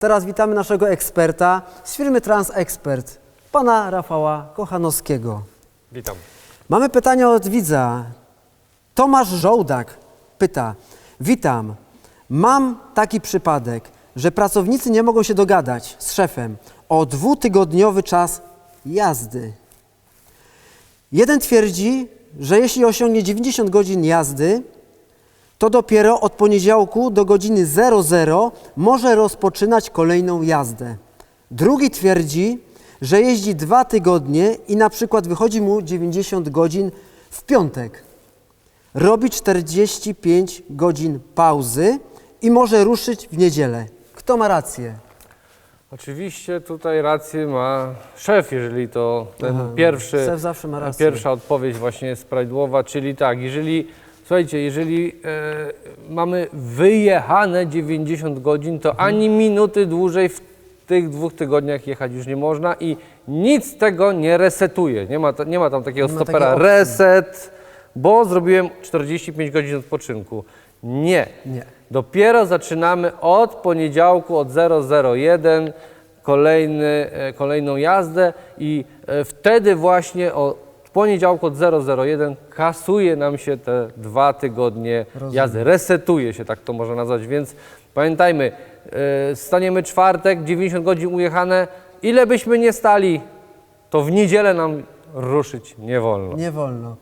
Teraz witamy naszego eksperta z firmy TransExpert, pana Rafała Kochanowskiego. Witam. Mamy pytanie od widza. Tomasz Żołdak pyta: Witam. Mam taki przypadek, że pracownicy nie mogą się dogadać z szefem o dwutygodniowy czas jazdy. Jeden twierdzi, że jeśli osiągnie 90 godzin jazdy, to dopiero od poniedziałku do godziny 00 może rozpoczynać kolejną jazdę. Drugi twierdzi, że jeździ dwa tygodnie i na przykład wychodzi mu 90 godzin w piątek. Robi 45 godzin pauzy i może ruszyć w niedzielę. Kto ma rację? Oczywiście tutaj rację ma szef, jeżeli to ten Aha, pierwszy, szef zawsze ma rację. pierwsza odpowiedź właśnie jest prawidłowa, czyli tak, jeżeli, słuchajcie, jeżeli e, mamy wyjechane 90 godzin, to Mhm. ani minuty dłużej w tych dwóch tygodniach jechać już nie można i nic tego nie resetuje. Nie ma, ta- nie ma tam takiego Nie ma stopera opcji. reset, bo zrobiłem 45 godzin odpoczynku. Nie. Nie. Dopiero zaczynamy od poniedziałku, od 001, kolejny, e, kolejną jazdę i e, wtedy właśnie od poniedziałku od 001 kasuje nam się te dwa tygodnie Rozumiem. jazdy. Resetuje się, tak to można nazwać, więc pamiętajmy, e, staniemy czwartek, 90 godzin ujechane, ile byśmy nie stali, to w niedzielę nam ruszyć nie wolno. Nie wolno.